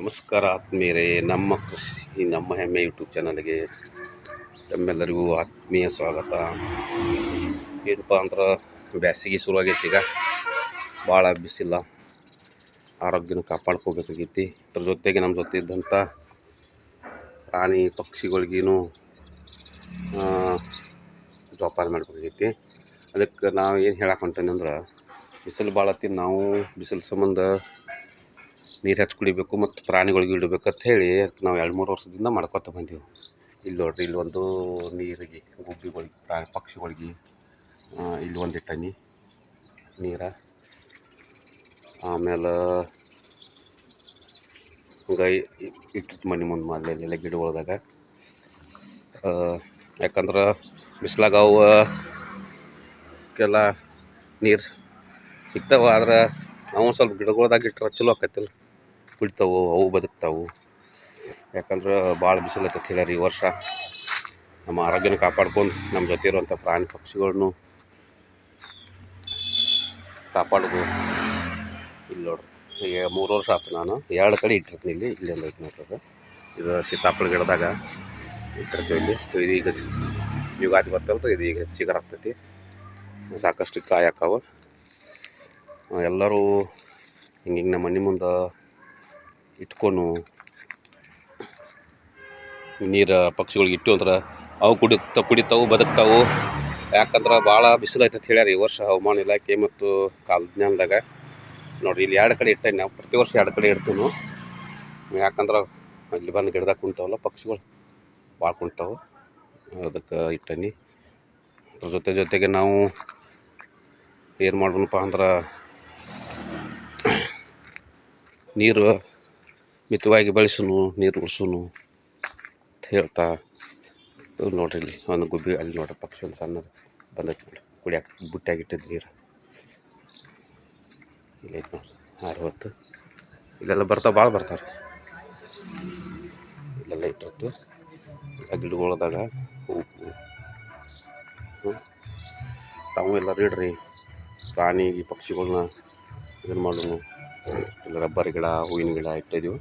ನಮಸ್ಕಾರ ಆತ್ಮೀಯರೇ, ನಮ್ಮ ಕೃಷಿ, ನಮ್ಮ ಹೆಮ್ಮೆ ಯೂಟ್ಯೂಬ್ ಚಾನಲ್ಗೆ ತಮ್ಮೆಲ್ಲರಿಗೂ ಆತ್ಮೀಯ ಸ್ವಾಗತ. ಏನಪ್ಪ ಅಂದ್ರೆ, ಬ್ಯಾಸಿಗೆ ಶುರುವಾಗೈತಿ ಈಗ. ಭಾಳ ಬಿಸಿಲ್ಲ ಆರೋಗ್ಯನ ಕಾಪಾಡ್ಕೋಬೇಕಾಗೈತಿ. ಇದ್ರ ಜೊತೆಗೆ ನಮ್ಮ ಜೊತೆ ಇದ್ದಂಥ ಪ್ರಾಣಿ ಪಕ್ಷಿಗಳಿಗೇನು ಜೋಪಾನ ಮಾಡ್ಬೇಕಾಗೈತಿ. ಅದಕ್ಕೆ ನಾವು ಏನು ಹೇಳಕ್ಕೆ ಹೊಂಟೇನೆ ಅಂದ್ರೆ ಬಿಸಿಲು ಭಾಳ ನಾವು ಬಿಸಿಲು ಸಂಬಂಧ ನೀರು ಹಚ್ಚಿ ಕುಡಿಬೇಕು ಮತ್ತು ಪ್ರಾಣಿಗಳಿಗೆ ಇಡಬೇಕು ಅಂತ ಹೇಳಿ ನಾವು ಎರಡು ಮೂರು ವರ್ಷದಿಂದ ಮಾಡ್ಕೊತ ಬಂದೀವಿ. ಇಲ್ಲಿ ನೋಡ್ರಿ, ಇಲ್ಲಿ ಒಂದು ನೀರಿಗೆ, ಗುಬ್ಬಿಗಳಿಗೆ, ಪ್ರಾಣಿ ಪಕ್ಷಿಗಳಿಗೆ ಇಲ್ಲಿ ಒಂದು ಇಟ್ಟನಿ ನೀರ. ಆಮೇಲೆ ಹಂಗೆ ಇಟ್ಟಿತ್ತು ಮನೆ ಮುಂದೆ ಮಾಡಲಿಲ್ಲ ಗಿಡಗಳ್ದಾಗ. ಯಾಕಂದ್ರೆ ಬಿಸ್ಲಾಗ ಅವು ಕೆಲ ನೀರು ಸಿಗ್ತಾವ ಆದ್ರೆ ನಾವು ಸ್ವಲ್ಪ ಗಿಡಗಳ್ದಾಗ ಇಟ್ಟರೆ ಚಲೋ ಆಕೈತಿಲ್ಲ. ಬಿಡ್ತಾವು ಅವು ಬದುಕ್ತಾವು. ಯಾಕಂದ್ರೆ ಭಾಳ ಬಿಸಿಲು ಐತೈತೆ ಹೇಳ್ಯಾರ ಈ ವರ್ಷ. ನಮ್ಮ ಆರೋಗ್ಯನ ಕಾಪಾಡ್ಕೊಂಡು ನಮ್ಮ ಜೊತೆ ಇರುವಂಥ ಪ್ರಾಣಿ ಪಕ್ಷಿಗಳನ್ನು ಕಾಪಾಡೋದು. ಇಲ್ಲಿ ನೋಡ್ರಿ, ಈಗ ಮೂರು ವರ್ಷ ಆಯ್ತು ನಾನು. ಎರಡು ಕಡೆ ಇಟ್ಟಿರ್ತೀನಿ ಇಲ್ಲಿ ಇಲ್ಲಿ ಐತೆ ನೋಡ್ರಿ. ಇದು ಸೀತಾಫಲ ಗಿಡದಾಗ ಇಟ್ಟಿರ್ತೀವಿ ಇಲ್ಲಿ. ಇದೀಗ ಯುಗಾದಿ ಬರ್ತಲ್ರಿ ಇದು ಹೆಚ್ಚಿಗೆ ಆಗ್ತೈತಿ. ಸಾಕಷ್ಟು ಕಾಯಿ ಎಲ್ಲರೂ ಹಿಂಗೆ ನಮ್ಮ ಮನೆ ಮುಂದೆ ಇಟ್ಕೊಂಡು ನೀರು ಪಕ್ಷಿಗಳಿಗೆ ಇಟ್ಟು ಅಂದ್ರೆ ಅವು ಕುಡಿತ ಕುಡಿತಾವು, ಬದುಕ್ತಾವು. ಯಾಕಂದ್ರೆ ಭಾಳ ಬಿಸಿಲು ಅಂತ ಹೇಳ್ಯಾರ ಈ ವರ್ಷ ಹವಾಮಾನ ಇಲಾಖೆ ಮತ್ತು ಕಾಲಜ್ಞಾನದಾಗ. ನೋಡಿರಿ, ಇಲ್ಲಿ ಎರಡು ಕಡೆ ಇಟ್ಟೆ ನಾವು. ಪ್ರತಿ ವರ್ಷ ಎರಡು ಕಡೆ ಇಡ್ತೀವಿ. ಯಾಕಂದ್ರೆ ಇಲ್ಲಿ ಬಂದು ಗಿಡದಾಗ ಕುಂತಾವಲ್ಲ ಪಕ್ಷಿಗಳು ಭಾಳ ಕುಂತಾವು ಅದಕ್ಕೆ ಇಟ್ಟೇನಿ. ಅದ್ರ ಜೊತೆ ಜೊತೆಗೆ ನಾವು ಏನು ಮಾಡೋಣಪ್ಪ ಅಂದ್ರೆ ನೀರು ಮಿತವಾಗಿ ಬಳಸುನು, ನೀರು ಉಳಿಸುನು ಅಂತ ಹೇಳ್ತಾ ನೋಡಿರಿ ಇಲ್ಲಿ. ಒಂದು ಗುಬ್ಬಿ ಅಲ್ಲಿ ನೋಡ್ರಿ, ಪಕ್ಷಿ ಒಂದು ಸಣ್ಣದು ಬಂದೈತೆ ನೋಡ್ರಿ. ಕುಡಿಯಕ್ಕೆ ಬುಟ್ಟಿಯಾಗಿಟ್ಟಿದ್ದು ನೀರು. ಇಲ್ಲಿ ಐತೆ ನೋಡ್ರಿ ಆರು ಹೊತ್ತು ಇಲ್ಲೆಲ್ಲ ಬರ್ತಾವೆ ಭಾಳ ಬರ್ತಾರೆ ಇಲ್ಲೆಲ್ಲ ಇಟ್ಟಿರ್ತು ಆ ಗಿಡಗಳದಾಗ ಹೂವು. ತಾವು ಎಲ್ಲರೂ ಇಡ್ರಿ. ಪ್ರಾಣಿ ಪಕ್ಷಿಗಳನ್ನ ಇದನ್ನು ಮಾಡೋನು. ಇಲ್ಲ ರಬ್ಬರ್ ಗಿಡ ಹೂವಿನ ಗಿಡ ಇಟ್ಟಿದ್ದೀವಿ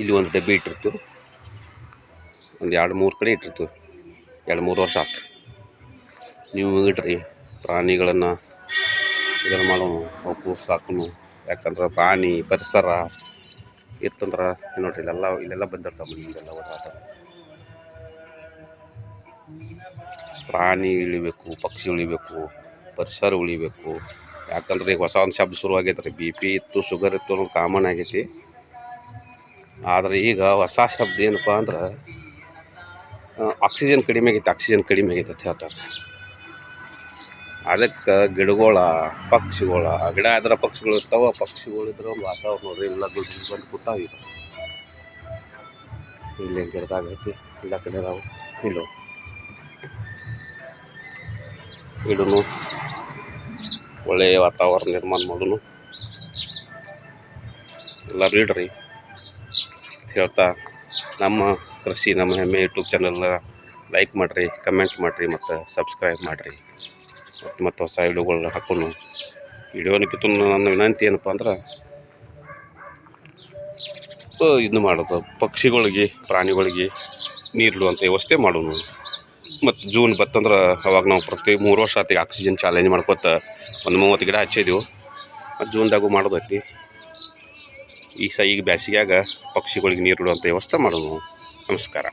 ಇಲ್ಲಿ ಒಂದು ಡಬ್ಬಿ ಇಟ್ಟಿರ್ತೀವಿ. ಒಂದು ಎರಡು ಮೂರು ಕಡೆ ಇಟ್ಟಿರ್ತೀವಿ. ಎರಡು ಮೂರು ವರ್ಷ ಆಯ್ತು ನೀವು ಇಡ್ರಿ, ಪ್ರಾಣಿಗಳನ್ನು ಇದನ್ನು ಮಾಡೋನು ಅವಕ್ಕೂ ಸಾಕೋಣ ಯಾಕಂದ್ರೆ ಪ್ರಾಣಿ, ಪರಿಸರ ಇತ್ತಂದ್ರೆ ನೋಡ್ರಿ, ಇಲ್ಲೆಲ್ಲ ಇಲ್ಲೆಲ್ಲ ಬಂದಿರ್ತಾವೆ ಇಲ್ಲೆಲ್ಲ ಓಡಾಟ ಪ್ರಾಣಿ ಉಳಿಬೇಕು, ಪಕ್ಷಿ ಉಳಿಬೇಕು, ಪರಿಸರ ಉಳಿಬೇಕು. ಯಾಕಂದ್ರೆ ಈಗ ಹೊಸ ಒಂದು ಶಬ್ದ ಶುರುವಾಗೈತೆ ರೀ. ಬಿ ಪಿ ಇತ್ತು ಶುಗರ್ ಇತ್ತು, ಅನ್ನೋದು ಕಾಮನ್ ಆಗೈತಿ. ಆದರೆ ಈಗ ಹೊಸ ಶಬ್ದ ಏನಪ್ಪ ಅಂದ್ರೆ ಆಕ್ಸಿಜನ್ ಕಡಿಮೆ ಆಗೈತೆ ಆಕ್ಸಿಜನ್ ಕಡಿಮೆ ಆಗೈತೆ ಅಂತ ಹೇಳ್ತಾರೆ. ಅದಕ್ಕೆ ಗಿಡಗಳ, ಪಕ್ಷಿಗಳ, ಗಿಡ ಆದ್ರೆ ಪಕ್ಷಿಗಳು ಇರ್ತಾವೆ, ಪಕ್ಷಿಗಳು ಇದ್ರೆ ಒಂದು ವಾತಾವರಣ ನೋಡ್ರಿ, ಎಲ್ಲ ದುಡ್ಡು ಬಂದು ಕೂತಾವ ಈಗ. ಇಲ್ಲಿ ಗಿಡದಾಗ ಐತಿ ಎಲ್ಲ ಕಡೆ ಅದಾವೆ. ಇಲ್ಲೋ. ಇಡನು. ಒಳ್ಳೆಯ ವಾತಾವರಣ ನಿರ್ಮಾಣ ಮಾಡೋನು. ಎಲ್ಲ ಅಂತ ಹೇಳ್ತಾ ನಮ್ಮ ಕೃಷಿ, ನಮ್ಮ ಹೆಮ್ಮೆ ಯೂಟ್ಯೂಬ್ ಚಾನಲ್ ಲೈಕ್ ಮಾಡಿರಿ ಕಮೆಂಟ್ ಮಾಡಿರಿ ಮತ್ತು ಸಬ್ಸ್ಕ್ರೈಬ್ ಮಾಡಿರಿ. ಮತ್ತು ಮತ್ತು ಹೊಸ ವಿಡಿಯೋಗಳನ್ನ ಹಾಕೊಂಡು ವಿಡಿಯೋನಕ್ಕಿಂತ ನನ್ನ ವಿನಂತಿ ಏನಪ್ಪ ಅಂದ್ರೆ ಇದು ಮಾಡೋದು. ಪಕ್ಷಿಗಳಿಗೆ, ಪ್ರಾಣಿಗಳಿಗೆ ನೀರಿಡುವಂಥ ವ್ಯವಸ್ಥೆ ಮಾಡೋನು. ಮತ್ತು ಜೂನ್ ಬತ್ತಂದ್ರೆ ಅವಾಗ ನಾವು ಪ್ರತಿ ಮೂರು ವರ್ಷ ಆತಿಗೆ ಆಕ್ಸಿಜನ್ ಚಾಲೆಂಜ್ ಮಾಡ್ಕೊತ ಒಂದು ಮೂವತ್ತು ಗಿಡ ಹಚ್ಚಿದೆವು. ಮತ್ತು ಜೂನ್ದಾಗೂ ಮಾಡೋದೈತಿ ಈ ಸ ಈಗ ಬ್ಯಾಸಿಗ್ಯಾಗ ಪಕ್ಷಿಗಳಿಗೆ ನೀರು ಇಡುವಂಥ ವ್ಯವಸ್ಥೆ ಮಾಡೋದು ನಮಸ್ಕಾರ.